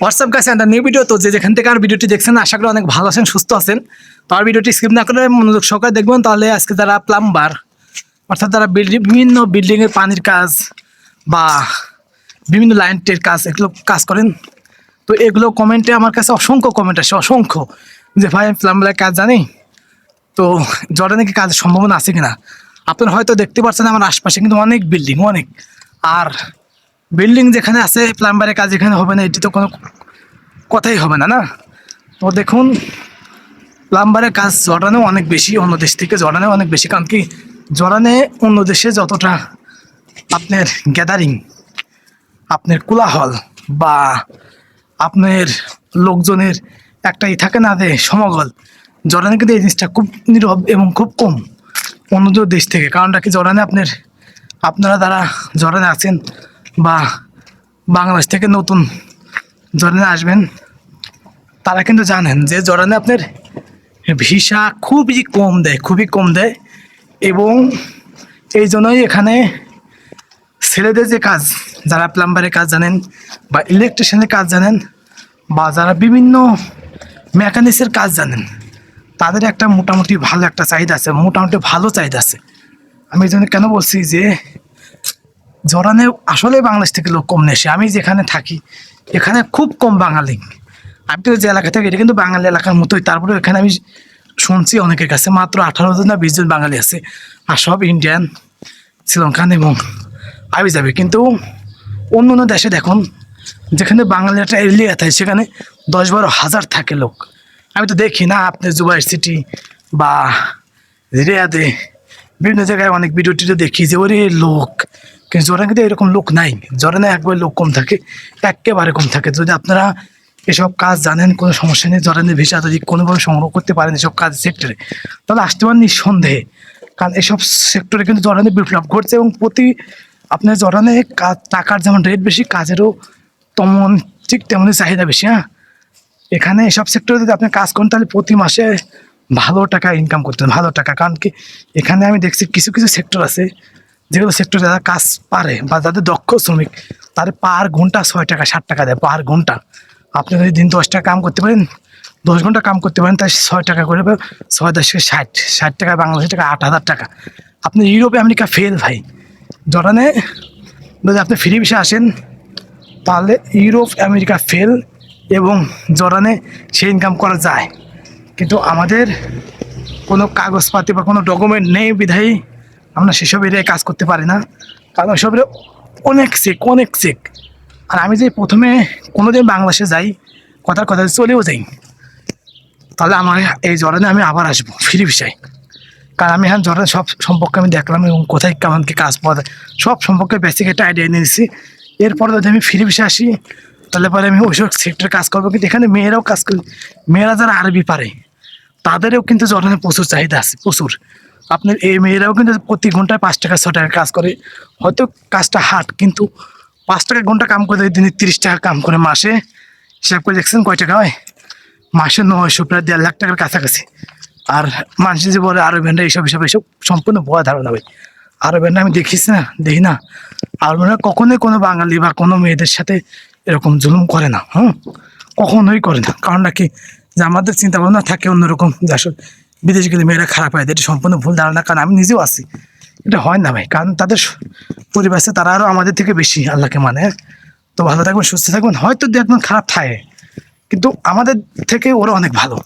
WhatsApp গাছ একটা new video তো যে যেখান থেকে আর ভিডিওটি দেখছেন, আশা করি অনেক ভালো আছেন, সুস্থ আছেন। তো আর ভিডিওটি স্কিপ না করে মনোযোগ সহকারে দেখবেন, তাহলে আজকে যারা প্লাম্বার অর্থাৎ তারা বিল্ডিং বিভিন্ন বিল্ডিংয়ের পানির কাজ বা বিভিন্ন লাইনের কাজ, এগুলো কাজ করেন, তো এগুলো কমেন্টে আমার কাছে অসংখ্য কমেন্ট আসে, অসংখ্য। যে ভাই, আমি প্লাম্বারের কাজ জানি, তো জর্ডানে কি কাজের সম্ভাবনা আছে কিনা? আপনারা হয়তো দেখতে পাচ্ছেন, আমার আশপাশে কিন্তু অনেক বিল্ডিং অনেক। আর বিল্ডিং যেখানে আছে প্লাম্বারের কাজ এখানে হবে না, এটি তো কোনো কথাই হবে না না? তো দেখুন প্লাম্বারের কাজ জর্ডানেও অনেক বেশি, অন্য দেশ থেকে জর্ডানেও অনেক বেশি, কারণ কি জর্ডানে অন্য দেশে যতটা আপনার গ্যাদারিং আপনার কোলাহল বা আপনার লোকজনের একটাই থাকে না যে সমগল জর্ডানে কিন্তু এই জিনিসটা খুব নীরব এবং খুব কম অন্য দেশ থেকে। কারণটা কি? জর্ডানে আপনার, আপনারা যারা জর্ডানে আছেন বা বাংলাদেশ থেকে নতুন জর্ডানে আসবেন, তারা কিন্তু জানেন যে জর্ডানে আপনার ভিসা খুবই কম দেয়, খুবই কম দেয় এবং এই জন্যই এখানে ছেলেদের যে কাজ, যারা প্লাম্বারের কাজ জানেন বা ইলেকট্রিশিয়ানের কাজ জানেন বা যারা বিভিন্ন মেকানিক্সের কাজ জানেন, তাদের একটা মোটামুটি ভালো একটা চাহিদা আছে, মোটামুটি ভালো চাহিদা আছে। আমি এই জন্য কেন বলছি যে জরানে আসলে বাংলাদেশ থেকে লোক কম নেশে আমি যেখানে থাকি, এখানে খুব কম বাঙালি। আমি তো যে এলাকা থাকি, এটা কিন্তু বাঙালি এলাকার মতোই। তারপরে এখানে আমি শুনছি অনেকের কাছে, মাত্র আঠারো জন না বিশ জন বাঙালি আছে। আর সব ইন্ডিয়ান শ্রীলঙ্কান এবং আবি যাবে কিন্তু অন্য অন্য দেশে দেখুন, যেখানে বাঙালি একটা এরিয়া থাকে, সেখানে দশ বারো হাজার থাকে লোক। আমি তো দেখি না, আপনি জুবাই সিটি বা রিয়াদে বিভিন্ন জায়গায় অনেক ভিডিও টিডিও দেখি যে, ওরে লোক কিন্তু জোরানে কিন্তু এরকম লোক নাই। জোরানে একবার লোক কম থাকে, একেবারে কম থাকে। যদি আপনারা এসব কাজ জানেন, কোনো সমস্যা নেই জরানের ভিসা যদি কোনোভাবে সংগ্রহ করতে পারেন এসব কাজ সেক্টরে, তাহলে আসতে পারেন নিঃসন্দেহে। কারণ এসব সেক্টরে কিন্তু জরানে বিপ্লব ঘটছে এবং প্রতি আপনার জরানে কাজ টাকার যেমন রেট বেশি, কাজেরও তেমন, ঠিক তেমনই চাহিদা বেশি হ্যাঁ? এখানে এসব সেক্টরে যদি আপনি কাজ করেন, তাহলে প্রতি মাসে ভালো টাকা ইনকাম করতেন ভালো টাকা। কারণ কি, এখানে আমি দেখছি কিছু কিছু সেক্টর আছে যেগুলো সেক্টরে যারা কাজ পারে বা যাদের দক্ষ শ্রমিক তাদের পার ঘণ্টা ছয় টাকা ষাট টাকা দেয় পার ঘণ্টা। আপনি যদি দিন দশ টাকা কাম করতে পারেন, দশ ঘণ্টা কাম করতে পারেন তাই ছয় টাকা করে ছয় দশকে ষাট ষাট টাকা, বাংলাদেশের টাকা আট হাজার টাকা। আপনি ইউরোপে আমেরিকা ফেল ভাই। জর্ডানে যদি আপনি ফ্রি বিষে আসেন, তাহলে ইউরোপ, আমেরিকা ফেল এবং জর্ডানে সে ইনকাম করা যায়। কিন্তু আমাদের কোনো কাগজপাতি বা কোনো ডকুমেন্ট নেই বিধায়ী। আমরা সেসব এরিয়ায় কাজ করতে পারি না। কারণ ওসবের অনেক চেক অনেক চেক আর আমি যে প্রথমে কোনোদিন বাংলাদেশে যাই, কথার কথা চলেও যাই। তাহলে আমার এই জরানে আমি আবার আসব, ফ্রি বিষয়। কারণ আমি হ্যাঁ জরানে সব সম্পর্কে আমি দেখলাম এবং কোথায় কেমন কি কাজ পাওয়া যায়, সব সম্পর্কে বেসিক একটা আইডিয়া নিয়ে নিচ্ছি এরপরে যদি আমি ফ্রি বিষয়ে আসি, তাহলে পরে আমি ওইসব সেক্টরে কাজ করব। কিন্তু এখানে মেয়েরাও কাজ করি, মেয়েরা যারা আরবি পারে, তাদেরও কিন্তু জরানে প্রচুর চাহিদা আছে, প্রচুর। আপনার এই মেয়েরাও কিন্তু প্রতি ঘন্টায় পাঁচ টাকা ছ টাকা কাজ করে। হয়তো কাজটা হাট কিন্তু পাঁচ টাকা ঘণ্টা কাম করে দিনে তিরিশ টাকা কাম করে মাসে। হিসাব করে দেখছেন কয় টাকা হয়? মাসে নয়শো প্রায় দেড় লাখ টাকার কাছাকাছি। আর মানুষ যে বলে আরও ভেন্ডা, এইসব হিসাবে এইসব, সম্পূর্ণ ভয় ধারণা ভাই। ভেন্ডা আমি দেখিস না, দেখি না। আর ভেন্ডা কখনোই কোনো বাঙালি বা কোনো মেয়েদের সাথে এরকম জুলুম করে না, হুম? কখনোই করে না। কারণটা কি যে আমাদের চিন্তা ভাবনা থাকে অন্যরকম। যে আসলে বিদেশে গেলে মেয়েরা খারাপ হয়, এটা সম্পূর্ণ ভুল ধারণা, কারণ আমি নিজেও আছি। এটা হয় না ভাই, কারণ তাদের পরিবেশে তারা আরও আমাদের থেকে বেশি আল্লাহকে মানে। তো ভালো থাকবেন, সুস্থ থাকবেন, হয়তো দু একজন খারাপ থাকে, কিন্তু আমাদের থেকে ওরা অনেক ভালো।